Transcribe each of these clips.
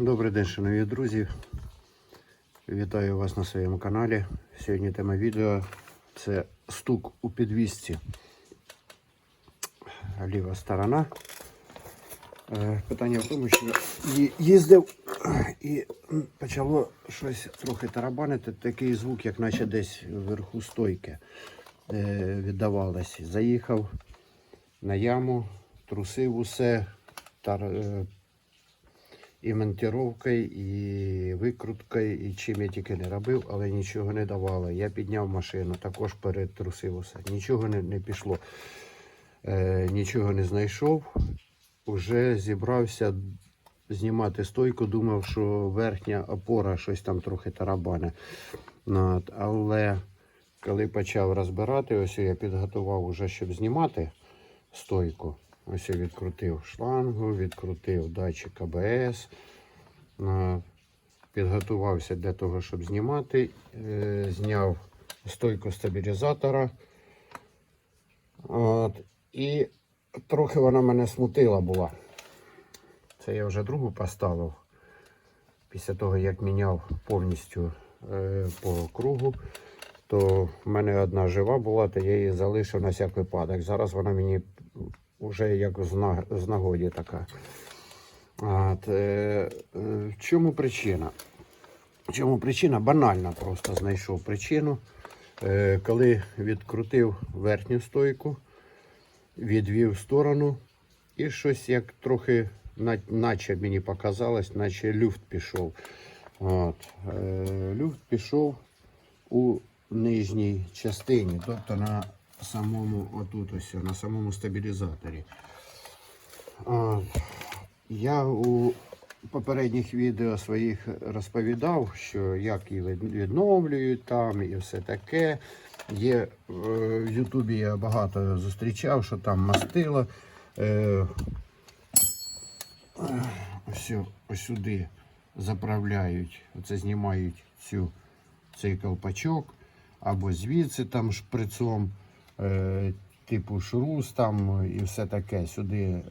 Добрий день, шановні друзі. Вітаю вас на своєму каналі. Сьогодні тема відео це стук у підвісці. Ліва сторона. Е, Питання в тому, що їздив і почало щось трохи тарабанити. Такий звук, як наче десь вверху стойки е, віддавалось. Заїхав на яму, трусив усе, тар, е, і монтировкою, і викруткою, і чим я тільки не робив, але нічого не давало. Я підняв машину, також перетрусив. Нічого не, не пішло. Е, нічого не знайшов. Уже зібрався знімати стойку, думав, що верхня опора щось там трохи тарабане. Ну, Але коли почав розбирати, ось я підготував уже, щоб знімати стойку. Ось я відкрутив шлангу, відкрутив датчик АБС. Підготувався для того, щоб знімати. Е, Зняв стойку стабілізатора. От, і трохи вона мене смутила була. Це я вже другу поставив. Після того, як міняв повністю е, по кругу, то в мене одна жива була, то я її залишив на всяк випадок. Зараз вона мені вже як з, на, з нагоді така. От, е, е, в чому причина? В чому причина? Банально просто знайшов причину. Е, коли відкрутив верхню стойку, відвів сторону, і щось як трохи, наче мені показалось, наче люфт пішов. От, е, люфт пішов у нижній частині, тобто на самому отут ось, на самому стабілізаторі. Я у попередніх відео своїх розповідав, що як її відновлюють там і все таке. Є е, в Ютубі я багато зустрічав, що там мастило. Е, ось, сюди заправляють, оце знімають цю, цей колпачок, або звідси там шприцом, типу шрус там і все таке. Сюди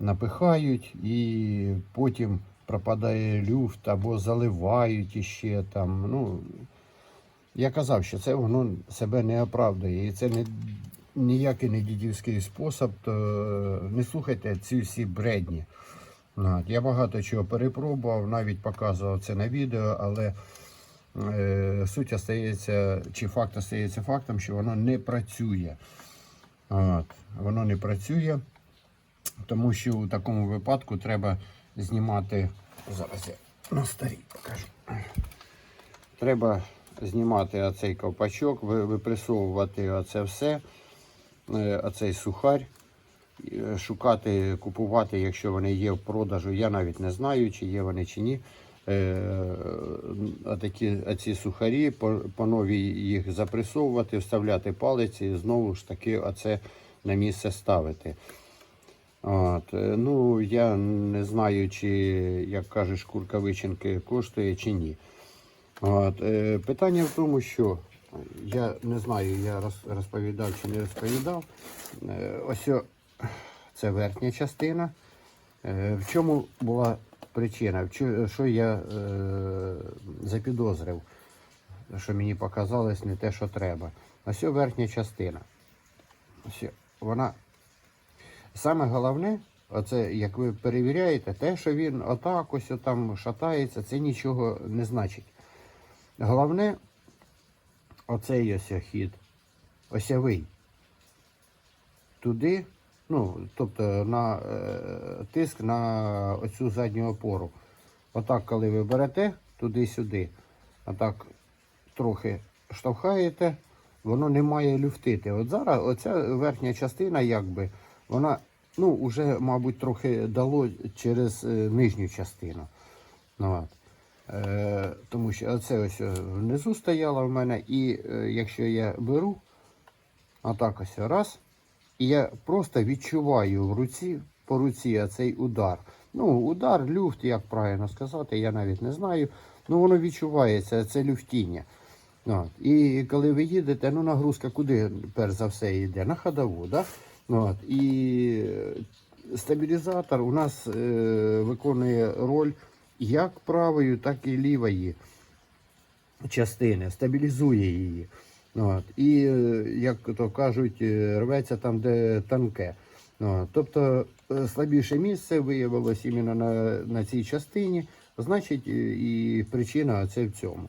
напихають і потім пропадає люфт або заливають іще там. Ну, я казав, що це воно себе не оправдує. І це не, ніякий не дідівський спосіб. То не слухайте ці всі бредні. Я багато чого перепробував, навіть показував це на відео, але е, суть остається, чи факт остається фактом, що воно не працює. От, воно не працює, тому що у такому випадку треба знімати. Зараз я на старій покажу. Треба знімати оцей ковпачок, випресовувати оце все, е, оцей сухарь, е, шукати, купувати, якщо вони є в продажу. Я навіть не знаю, чи є вони чи ні. Е, Отакі, оці сухарі, по, новій їх запресовувати, вставляти палиці і знову ж таки оце на місце ставити. От, е, ну, я не знаю, чи, як кажеш, курка вичинки коштує чи ні. От, е, питання в тому, що я не знаю, я роз- розповідав чи не розповідав. Е, ось це верхня частина. Е, в чому була причина? Що я е, запідозрив, що мені показалось не те, що треба. Ось верхня частина. Ось вона Саме головне, оце як ви перевіряєте, те, що він отак ось там шатається, це нічого не значить. Головне, оцей ось хід, осявий. Туди, ну, тобто на е, тиск на оцю задню опору. Отак, коли ви берете туди-сюди, отак трохи штовхаєте, воно не має люфтити. От зараз оця верхня частина, якби, вона ну, вже, мабуть, трохи дало через е, нижню частину. Ну, от. Е, тому що оце ось е, внизу стояло в мене, і е, якщо я беру, отак ось раз, і я просто відчуваю в руці, по руці цей удар. Ну, удар, люфт, як правильно сказати, я навіть не знаю. Ну, воно відчувається, це люфтіння. От. І коли ви їдете, ну нагрузка куди перш за все йде? На ходову. Да? От. І стабілізатор у нас е, виконує роль як правої, так і лівої частини, стабілізує її. От. І, е, як то кажуть, е, рветься там, де танке. От. Тобто е, слабіше місце виявилось іменно на, на цій частині, значить, і причина це в цьому.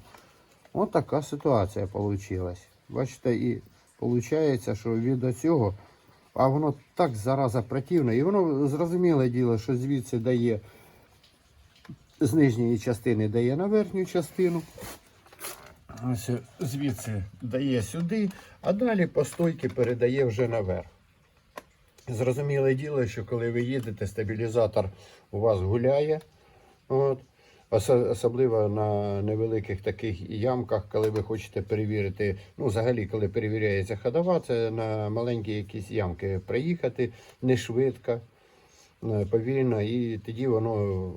От така ситуація вийшла. Бачите, і виходить, що від цього, а воно так зараза противне, і воно зрозуміле діло, що звідси дає з нижньої частини дає на верхню частину. Ось звідси дає сюди, а далі по стойці передає вже наверх. Зрозуміле діло, що коли ви їдете, стабілізатор у вас гуляє. От. Особливо на невеликих таких ямках, коли ви хочете перевірити, ну, взагалі, коли перевіряється ходова, це на маленькі якісь ямки приїхати не швидко, е, повільно, і тоді воно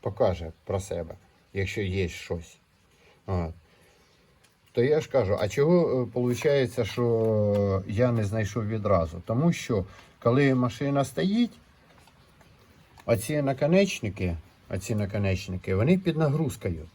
покаже про себе, якщо є щось. От. То я ж кажу, а чого виходить, що я не знайшов відразу? Тому що коли машина стоїть, оці наконечники, оці наконечники, вони під нагрузкою.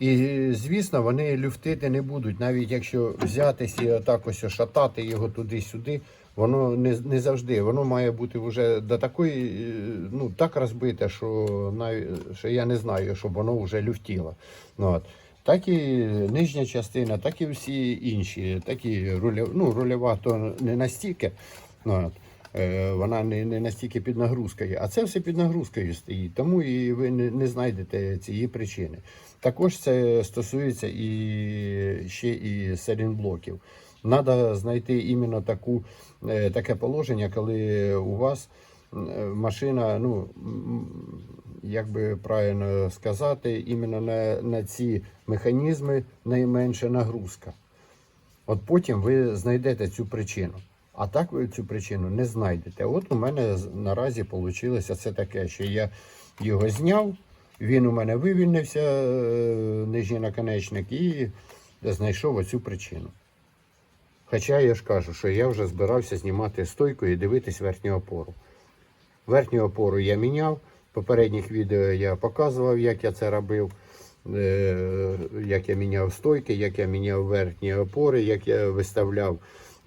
І, звісно, вони люфтити не будуть, навіть якщо взятися і отак ось шатати його туди-сюди, воно не, не завжди. Воно має бути вже до такої, е, ну так розбите, що що я не знаю, щоб воно вже люфтіло. Ну, от. Так і нижня частина, так і всі інші, так і руля, ну, рульова то не настільки. Ну. Е, Вона не, не настільки під нагрузкою, а це все під нагрузкою стоїть, тому і ви не, не знайдете цієї причини. Також це стосується і ще і селінблоків. Треба знайти іменно таку, е, таке положення, коли у вас машина, ну як би правильно сказати, іменно на, на ці механізми найменша нагрузка. От потім ви знайдете цю причину. А так ви цю причину не знайдете. От у мене наразі вийшло це таке, що я його зняв, він у мене вивільнився, е, нижній наконечник, і знайшов оцю причину. Хоча я ж кажу, що я вже збирався знімати стойку і дивитись верхню опору. Верхню опору я міняв. В попередніх відео я показував, як я це робив, е, як я міняв стойки, як я міняв верхні опори, як я виставляв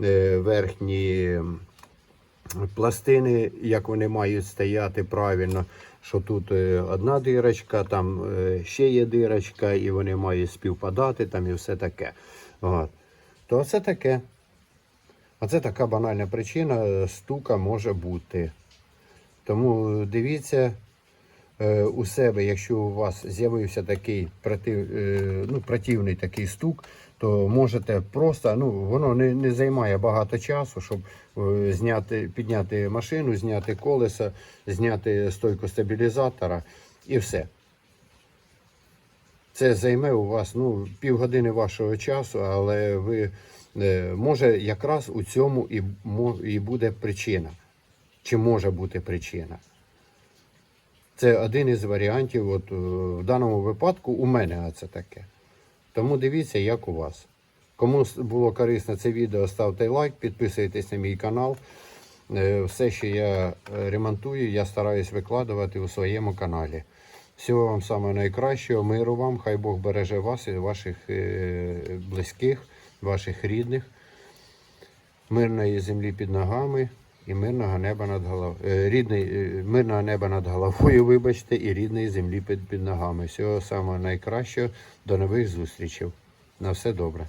е, верхні пластини, як вони мають стояти правильно. Що тут е, одна дирочка, там ще є дирочка, і вони мають співпадати там і все таке. От. То це таке. Оце така банальна причина стука може бути. Тому дивіться е, у себе, якщо у вас з'явився такий против, е, ну, противний такий стук, то можете просто, ну воно не, не займає багато часу, щоб е, зняти, підняти машину, зняти колеса, зняти стойку стабілізатора і все. Це займе у вас ну, півгодини вашого часу, але ви е, може якраз у цьому і, і буде причина. Чи може бути причина? Це один із варіантів. От, е, в даному випадку у мене це таке. Тому дивіться, як у вас. Кому було корисно це відео, ставте лайк, підписуйтесь на мій канал. Е, Все, що я е, ремонтую, я стараюсь викладувати у своєму каналі. Всього вам самого найкращого, миру вам, хай Бог береже вас і ваших близьких, ваших рідних, мирної землі під ногами і мирного неба над головою. Рідний, е, мирного неба над головою, вибачте, і рідної землі під, під ногами. Всього самого найкращого. До нових зустрічей. На все добре.